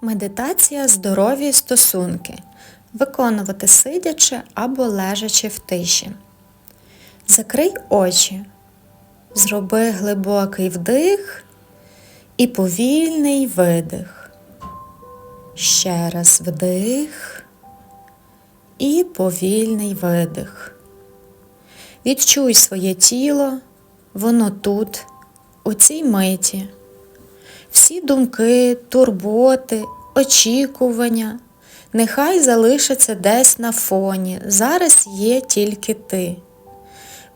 Медитація здорові стосунки. Виконувати сидячи або лежачи в тиші. Закрий очі. Зроби глибокий вдих і повільний видих. Ще раз вдих і повільний видих. Відчуй своє тіло, воно тут, у цій миті. Всі думки, турботи, очікування нехай залишаться десь на фоні. Зараз є тільки ти.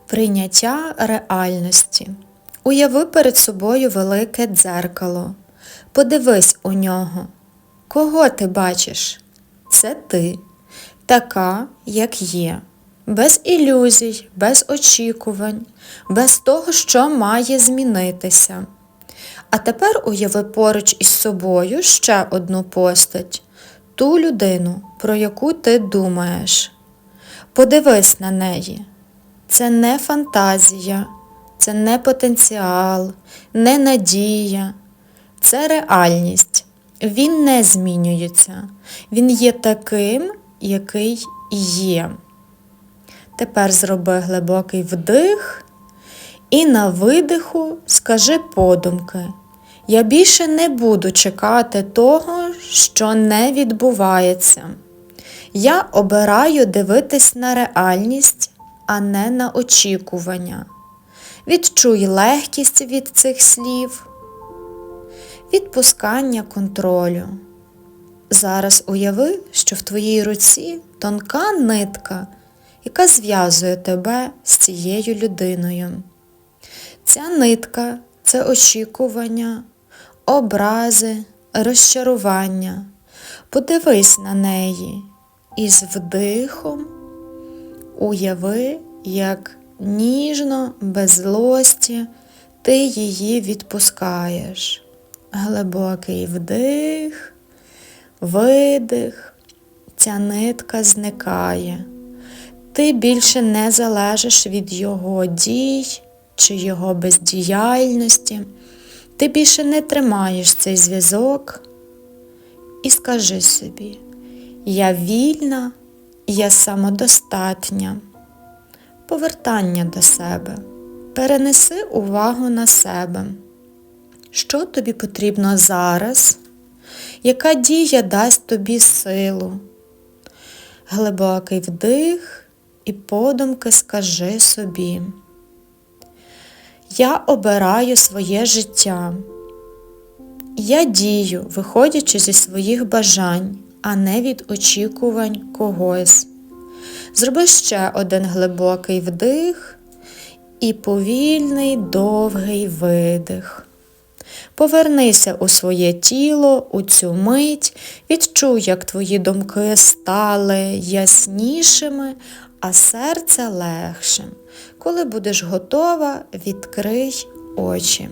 Прийняття реальності. Уяви перед собою велике дзеркало. Подивись у нього. Кого ти бачиш? Це ти, така, як є, без ілюзій, без очікувань, без того, що має змінитися. А тепер уяви поруч із собою ще одну постать, ту людину, про яку ти думаєш. Подивись на неї. Це не фантазія, це не потенціал, не надія, це реальність. Він не змінюється. Він є таким, який є. Тепер зроби глибокий вдих і на видиху скажи подумки. Я більше не буду чекати того, що не відбувається. Я обираю дивитись на реальність, а не на очікування. Відчуй легкість від цих слів, відпускання контролю. Зараз уяви, що в твоїй руці тонка нитка, яка зв'язує тебе з цією людиною. Ця нитка це очікування, образи, розчарування. Подивись на неї і з вдихом уяви, як ніжно, без злості ти її відпускаєш. Глибокий вдих, видих, ця нитка зникає. Ти більше не залежиш від його дій чи його бездіяльності. Ти більше не тримаєш цей зв'язок і скажи собі, я вільна, я самодостатня. Повертання до себе. Перенеси увагу на себе. Що тобі потрібно зараз? Яка дія дасть тобі силу? Глибокий вдих і подумки скажи собі. Я обираю своє життя. Я дію, виходячи зі своїх бажань, а не від очікувань когось. Зроби ще один глибокий вдих і повільний довгий видих. Повернися у своє тіло, у цю мить, відчуй, як твої думки стали яснішими, а серце легшим. Коли будеш готова, відкрий очі.